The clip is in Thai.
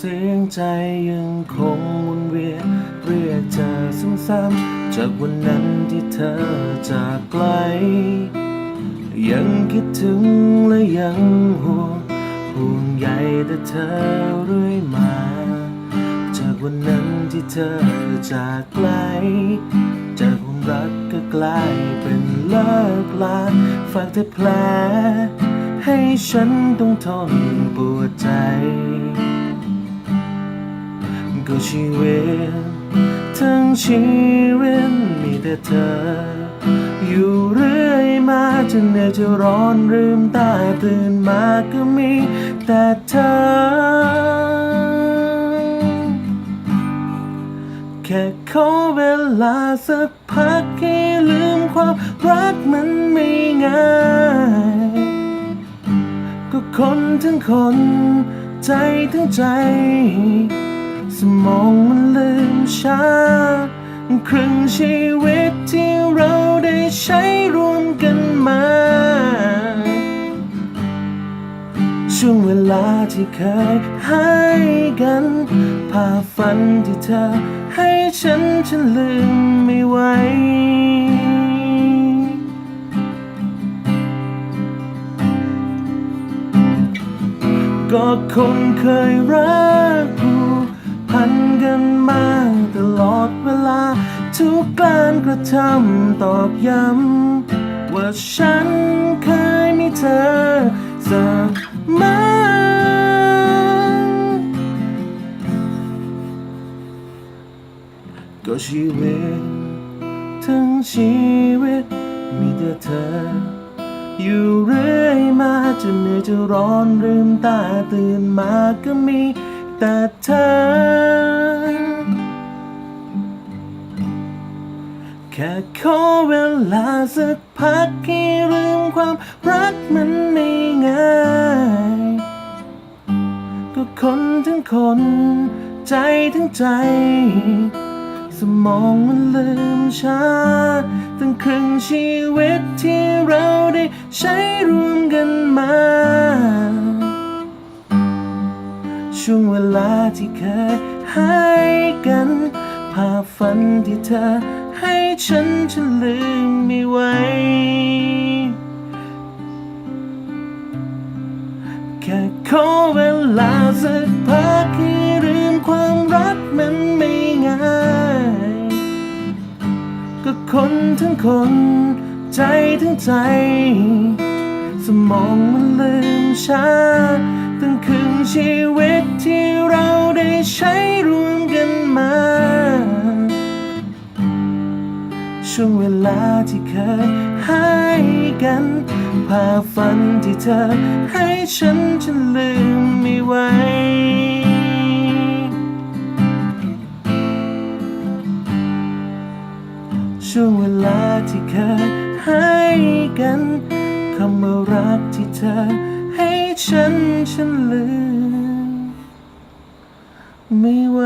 เสียงใจยังคงวนเวียนเรียกเธอซ้ำๆจากวันนั้นที่เธอจากไกล ยังคิดถึงและยังห่วงห่วงใยแต่เธอเรื่อยมา จากวันนั้นที่เธอจากไกล จากความรักก็กลายเป็นเลิกลาฝากแต่แผลให้ฉันต้องทนปวดใจ ก็ชีวิต ทั้งชีวิตมีแต่เธอ อยู่เรื่อยมาจนเหนื่อยจะร้อนลืมตาตื่นมาก็มีแต่เธอ แค่ขอเวลาสักพักให้ลืมความรักมันไม่ง่ายก็คนทั้งคน ใจทั้งใจ สมองมันลืมช้าครึ่งชีวิตที่เราได้ใช้รวมกันมา ช่วงเวลาที่เคยให้กันภาฝันที่เธอให้ฉันฉันลืมไม่ไหวก็คนเคยรักผูก พันกันมาตลอดเวลา ทุกการกระทำตอกย้ำ ว่าฉันเคยมีเธอเสมอก็ชีวิตทั้งชีวิต มีแต่เธอ อยู่เรื่อยมาจะเหนื่อยจะร้อนลืมตาตื่นมาก็มี แต่เธอ แค่ขอเวลาสักพักให้ลืมความรักมันไม่ง่ายก็คนทั้งคน ใจทั้งใจ สมองมันลืมช้าตั้งครึ่งชีวิตที่เราได้ใช้ร่วมกันมา ช่วงเวลาที่เคยให้กันภาพฝันที่เธอให้ฉันฉันลืมไม่ไหวแค่ขอเวลาสักพักให้ลืมความรักมันไม่ง่าย ก็คนทั้งคน ใจทั้งใจ สมองมันลืมช้า ช่วงเวลาที่เคยให้กันภาพฝันที่เธอให้ฉันฉันลืมไม่ไหวช่วงเวลาที่เคยให้กันคำว่ารักที่เธอให้ฉันฉันลืมไม่ไหว